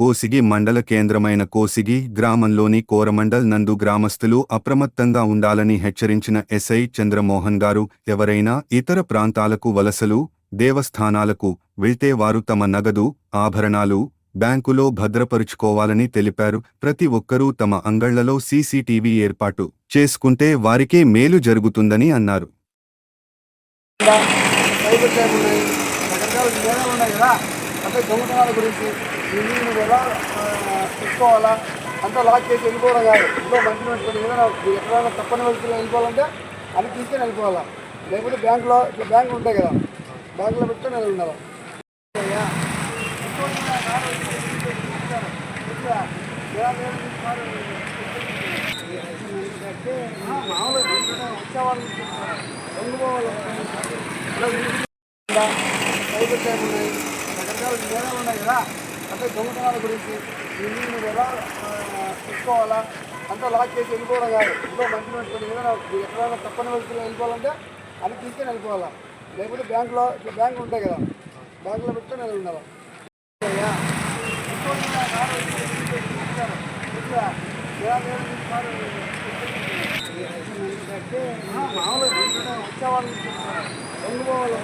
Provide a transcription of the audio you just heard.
కోసిగి మండల కేంద్రమైన కోసిగి గ్రామంలోని కోరమండల్ నందు గ్రామస్తులు అప్రమత్తంగా ఉండాలని హెచ్చరించిన ఎస్ఐ చంద్రమోహన్ గారు ఎవరైనా ఇతర ప్రాంతాలకు వలసలు దేవస్థానాలకు వెళ్తే వారు తమ నగదు ఆభరణాలు బ్యాంకులో భద్రపరుచుకోవాలని తెలిపారు ప్రతి ఒక్కరూ తమ అంగళ్ళలో సీసీటీవీ ఏర్పాటు చేసుకుంటే వారికే మేలు జరుగుతుందని అన్నారు గురించి ఈ నీళ్ళు ఎలా అంతా లాక్ చేసి వెళ్ళిపోవడం కాదు ఇంట్లో మంచి పెట్టుకొని ఏదైనా ఎక్కడైనా తప్పని వ్యక్తులు వెళ్ళిపోవాలంటే అది తీసుకొని వెళ్ళిపోవాలా లేకపోతే బ్యాంకులో ఇట్లా బ్యాంకులు ఉంటాయి కదా బ్యాంకులో పెట్టుకొని వెళ్ళి ఉండాలి అయ్యా. వచ్చేవాళ్ళు రకరకాల నేరాలు ఉన్నాయి కదా అంటే దొంగతనాల గురించి ఇల్లు నీళ్ళు ఎలా తీసుకోవాలా అంతా లాక్ చేసి వెళ్ళిపోవడం కాదు ఇంట్లో మంచి పెట్టుకొని ఏదైనా ఎక్కడైనా తప్పని వ్యక్తులు వెళ్ళిపోవాలంటే అది తీసుకొని వెళ్ళిపోవాలా లేకపోతే బ్యాంకులో ఇట్లా బ్యాంకులు ఉంటాయి కదా బ్యాంకులో పెట్టుకొని వెళ్ళి ఉండాలి మామూలుగా ఏంటంటే వచ్చేవాళ్ళు దొంగపోవాలి